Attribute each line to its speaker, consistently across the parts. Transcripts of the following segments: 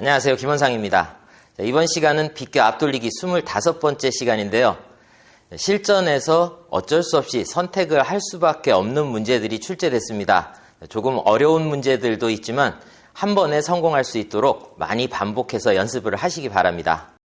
Speaker 1: 안녕하세요. 김원상입니다. 자, 이번 시간은 비교 앞돌리기 25번째 시간인데요. 실전에서 어쩔 수 없이 선택을 할 수밖에 없는 문제들이 출제됐습니다. 조금 어려운 문제들도 있지만 한 번에 성공할 수 있도록 많이 반복해서 연습을 하시기 바랍니다.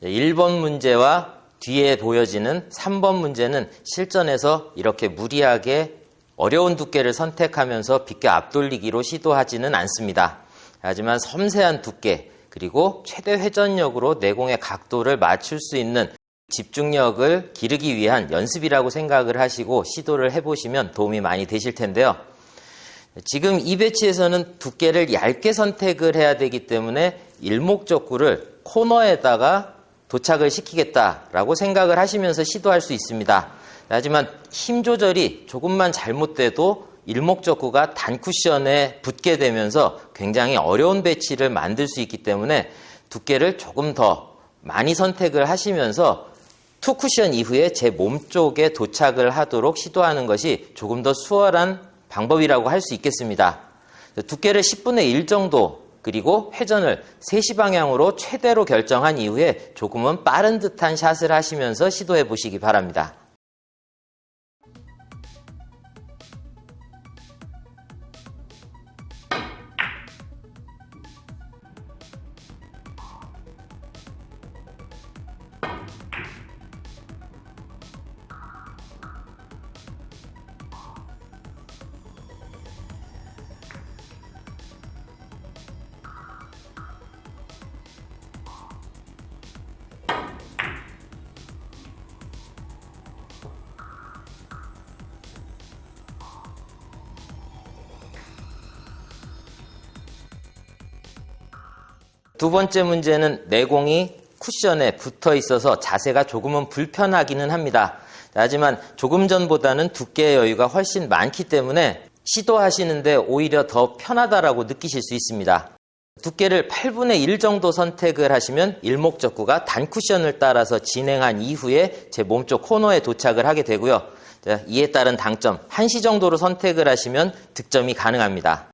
Speaker 1: 1번 문제와 뒤에 보여지는 3번 문제는 실전에서 이렇게 무리하게 어려운 두께를 선택하면서 비껴 앞돌리기로 시도하지는 않습니다. 하지만 섬세한 두께 그리고 최대 회전력으로 내공의 각도를 맞출 수 있는 집중력을 기르기 위한 연습이라고 생각을 하시고 시도를 해보시면 도움이 많이 되실 텐데요. 지금 이 배치에서는 두께를 얇게 선택을 해야 되기 때문에 일목적구를 코너에다가 도착을 시키겠다라고 생각을 하시면서 시도할 수 있습니다. 하지만 힘 조절이 조금만 잘못돼도 일목적구가 단쿠션에 붙게 되면서 굉장히 어려운 배치를 만들 수 있기 때문에 두께를 조금 더 많이 선택을 하시면서 투 쿠션 이후에 제 몸 쪽에 도착을 하도록 시도하는 것이 조금 더 수월한 방법이라고 할 수 있겠습니다. 두께를 10분의 1 정도 그리고 회전을 3시 방향으로 최대로 결정한 이후에 조금은 빠른 듯한 샷을 하시면서 시도해 보시기 바랍니다. 두 번째 문제는 내공이 쿠션에 붙어 있어서 자세가 조금은 불편하기는 합니다. 하지만 조금 전보다는 두께의 여유가 훨씬 많기 때문에 시도하시는데 오히려 더 편하다라고 느끼실 수 있습니다. 두께를 8분의 1 정도 선택을 하시면 일목적구가 단쿠션을 따라서 진행한 이후에 제 몸쪽 코너에 도착을 하게 되고요. 이에 따른 당점 1시 정도로 선택을 하시면 득점이 가능합니다.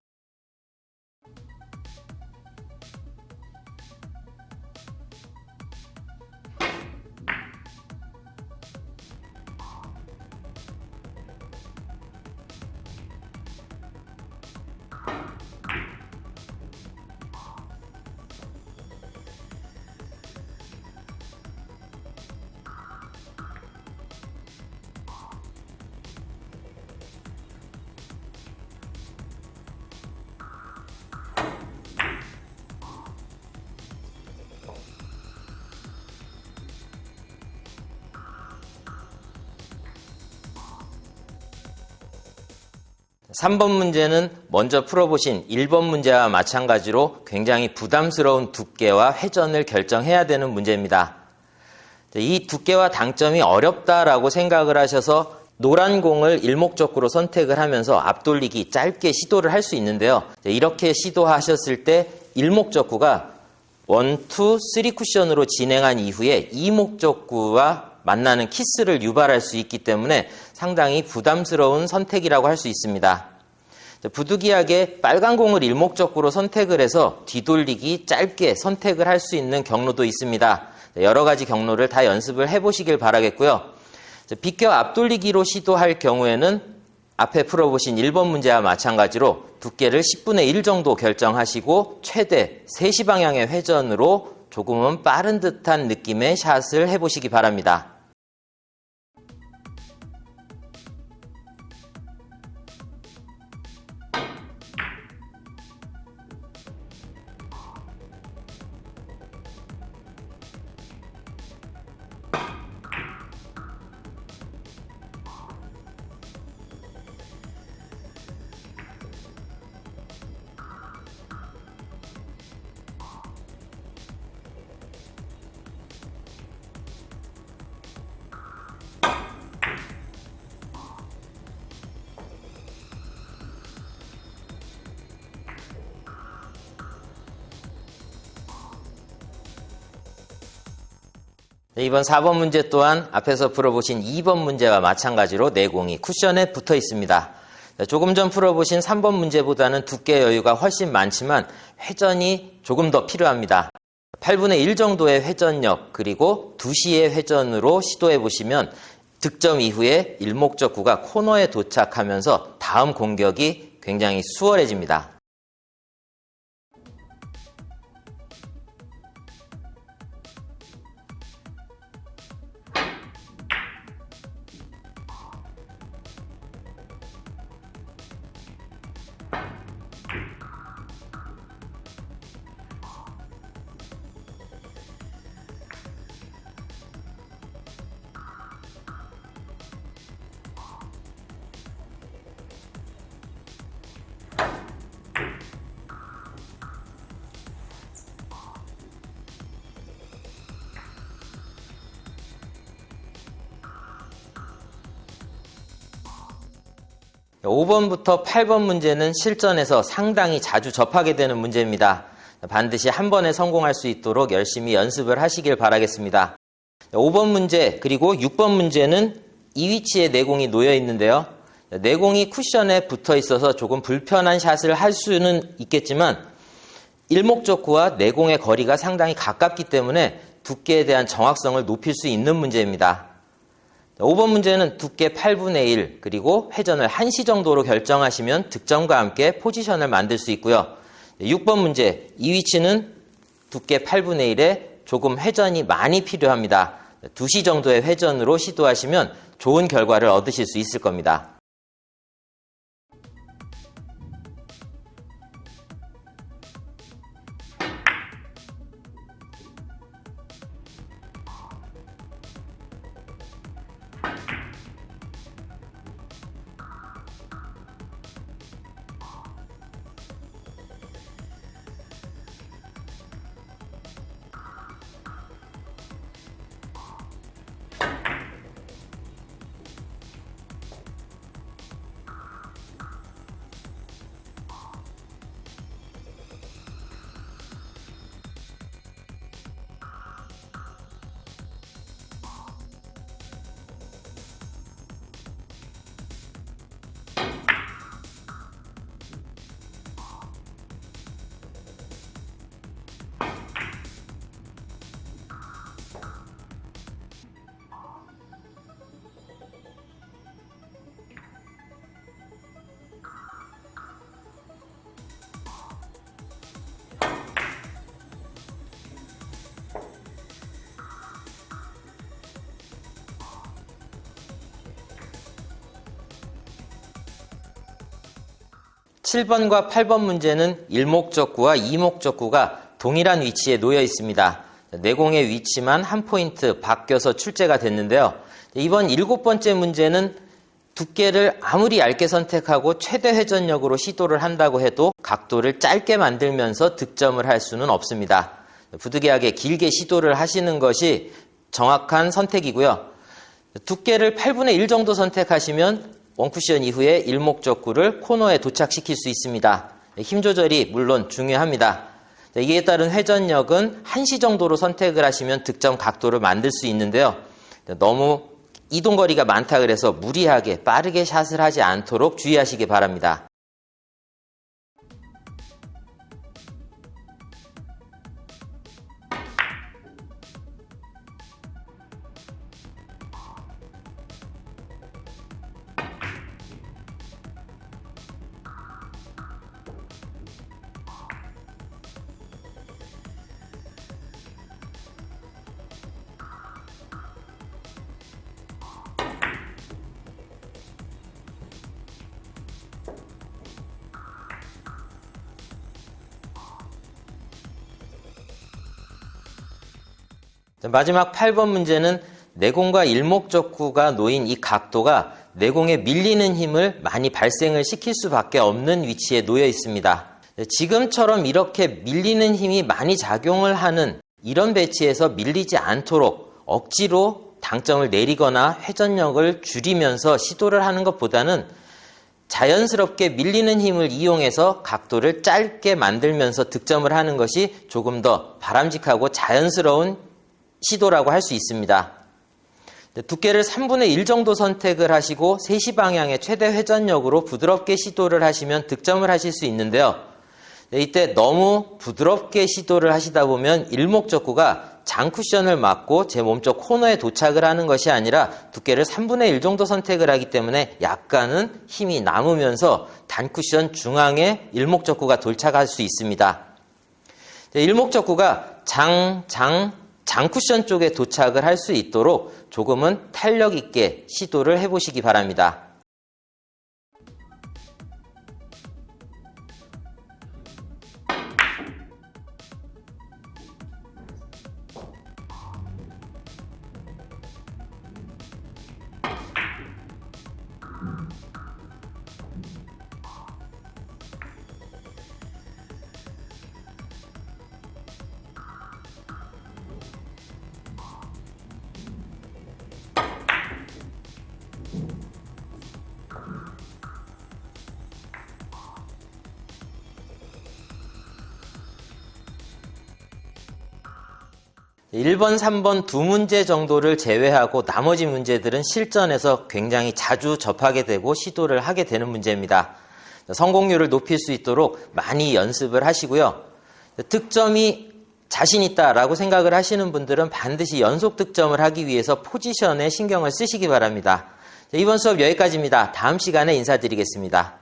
Speaker 1: 삼번 문제는 먼저 풀어보신 1번 문제와 마찬가지로 굉장히 부담스러운 두께와 회전을 결정해야 되는 문제입니다. 이 두께와 당점이 어렵다라고 생각을 하셔서 노란 공을 일목적구로 선택을 하면서 앞돌리기 짧게 시도를 할 수 있는데요. 이렇게 시도하셨을 때 일목적구가 원, 투, 쓰리 쿠션으로 진행한 이후에 이목적구와 만나는 키스를 유발할 수 있기 때문에 상당히 부담스러운 선택이라고 할 수 있습니다. 부득이하게 빨간 공을 일목적구로 선택을 해서 뒤돌리기 짧게 선택을 할 수 있는 경로도 있습니다. 여러 가지 경로를 다 연습을 해보시길 바라겠고요. 비껴 앞돌리기로 시도할 경우에는 앞에 풀어보신 1번 문제와 마찬가지로 두께를 10분의 1 정도 결정하시고 최대 3시 방향의 회전으로 조금은 빠른 듯한 느낌의 샷을 해보시기 바랍니다. 이번 4번 문제 또한 앞에서 풀어보신 2번 문제와 마찬가지로 내공이 쿠션에 붙어 있습니다. 조금 전 풀어보신 3번 문제보다는 두께 여유가 훨씬 많지만 회전이 조금 더 필요합니다. 8분의 1 정도의 회전력 그리고 2시의 회전으로 시도해 보시면 득점 이후에 일목적구가 코너에 도착하면서 다음 공격이 굉장히 수월해집니다. 5번부터 8번 문제는 실전에서 상당히 자주 접하게 되는 문제입니다. 반드시 한 번에 성공할 수 있도록 열심히 연습을 하시길 바라겠습니다. 5번 문제 그리고 6번 문제는 이 위치에 내공이 놓여 있는데요. 내공이 쿠션에 붙어 있어서 조금 불편한 샷을 할 수는 있겠지만 일목적구와 내공의 거리가 상당히 가깝기 때문에 두께에 대한 정확성을 높일 수 있는 문제입니다. 5번 문제는 두께 8분의 1 그리고 회전을 1시 정도로 결정하시면 득점과 함께 포지션을 만들 수 있고요. 6번 문제 이 위치는 두께 8분의 1에 조금 회전이 많이 필요합니다. 2시 정도의 회전으로 시도하시면 좋은 결과를 얻으실 수 있을 겁니다. 칠 번과 8번 문제는 일목적구와 이목적구가 동일한 위치에 놓여 있습니다. 내공의 위치만 한 포인트 바뀌어서 출제가 됐는데요. 이번 일곱 번째 문제는 두께를 아무리 얇게 선택하고 최대 회전력으로 시도를 한다고 해도 각도를 짧게 만들면서 득점을 할 수는 없습니다. 부득이하게 길게 시도를 하시는 것이 정확한 선택이고요. 두께를 8분의 1 정도 선택하시면 원쿠션 이후에 일목적구를 코너에 도착시킬 수 있습니다. 힘 조절이 물론 중요합니다. 이에 따른 회전력은 1시 정도로 선택을 하시면 득점 각도를 만들 수 있는데요. 너무 이동거리가 많다 그래서 무리하게 빠르게 샷을 하지 않도록 주의하시기 바랍니다. 마지막 8번 문제는 내공과 일목적구가 놓인 이 각도가 내공에 밀리는 힘을 많이 발생을 시킬 수밖에 없는 위치에 놓여 있습니다. 지금처럼 이렇게 밀리는 힘이 많이 작용을 하는 이런 배치에서 밀리지 않도록 억지로 당점을 내리거나 회전력을 줄이면서 시도를 하는 것보다는 자연스럽게 밀리는 힘을 이용해서 각도를 짧게 만들면서 득점을 하는 것이 조금 더 바람직하고 자연스러운 시도라고 할 수 있습니다. 네, 두께를 3분의 1 정도 선택을 하시고 3시 방향의 최대 회전력으로 부드럽게 시도를 하시면 득점을 하실 수 있는데요. 네, 이때 너무 부드럽게 시도를 하시다 보면 일목적구가 장 쿠션을 맞고 제 몸쪽 코너에 도착을 하는 것이 아니라 두께를 3분의 1 정도 선택을 하기 때문에 약간은 힘이 남으면서 단 쿠션 중앙에 일목적구가 도착할 수 있습니다. 네, 일목적구가 장, 장, 장 쿠션 쪽에 도착을 할 수 있도록 조금은 탄력 있게 시도를 해보시기 바랍니다. 1번, 3번 두 문제 정도를 제외하고 나머지 문제들은 실전에서 굉장히 자주 접하게 되고 시도를 하게 되는 문제입니다. 성공률을 높일 수 있도록 많이 연습을 하시고요. 득점이 자신 있다라고 생각을 하시는 분들은 반드시 연속 득점을 하기 위해서 포지션에 신경을 쓰시기 바랍니다. 이번 수업 여기까지입니다. 다음 시간에 인사드리겠습니다.